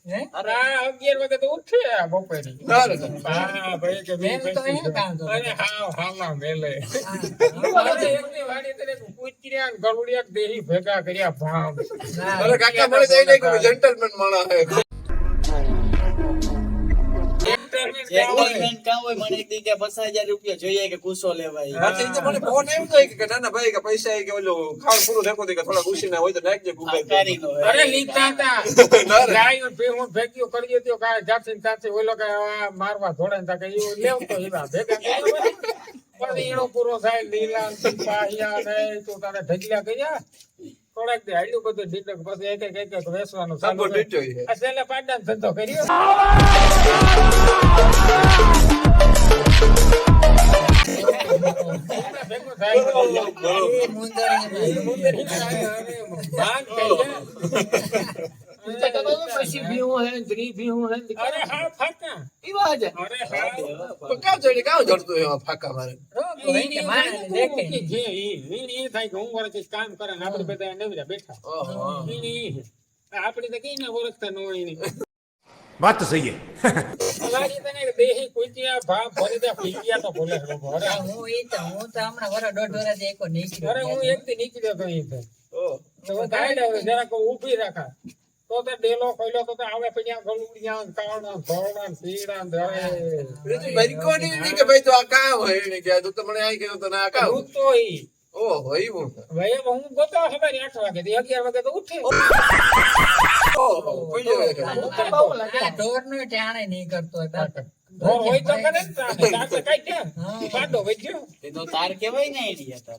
ભેગા કર્યા ભાવ. જેન્ટલમેન માણસ મારવા ધોડે પૂરો થાય લીલા ને થોડાક દે હાલ્યું બધું ઢીંડક પછી એક એક એક વેચવાનું ચાલુ. આ છેલ્લે પાડાનો ધંધો કર્યો. ફાકા. પીવા જ અરે હા. તો કાં જડતું ફાકા મારે? વાત સહી હું. હમણાં વરા દોઢ વરા એક નીકળ્યો. હું એક નીકળ્યો તો ઈ તો. ઊભી રાખા. તો તે ડેલો ખોલ્યો તો આવે પછી ગલુડિયા ને કાળા ને ધોળા ને પીળા ને અરે બીજું ભરકો નહીં કે ભાઈ તો આ કાં હોય એને કે આ તો તમને આઈ ગયો તો ના આ કાં હું તો ઈ. ઓહો એવું ભાઈ હું ગોતો સવારે આઠ વાગે થી અગિયાર વાગે તો ઉઠે. ઓહો કોઈ બહુ લાગે ઢોરનો ટાણે નહીં કરતો હોય બાપ. હોય તો કરે ને તાર કેવાય ને એડિયા તાર.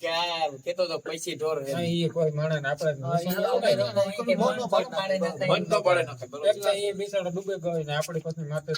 ક્યાં? કેતો તો પૈસી ઢોર એ કોઈ માણસ એટલે એ બિચારા ડૂબે ગયો ને માથે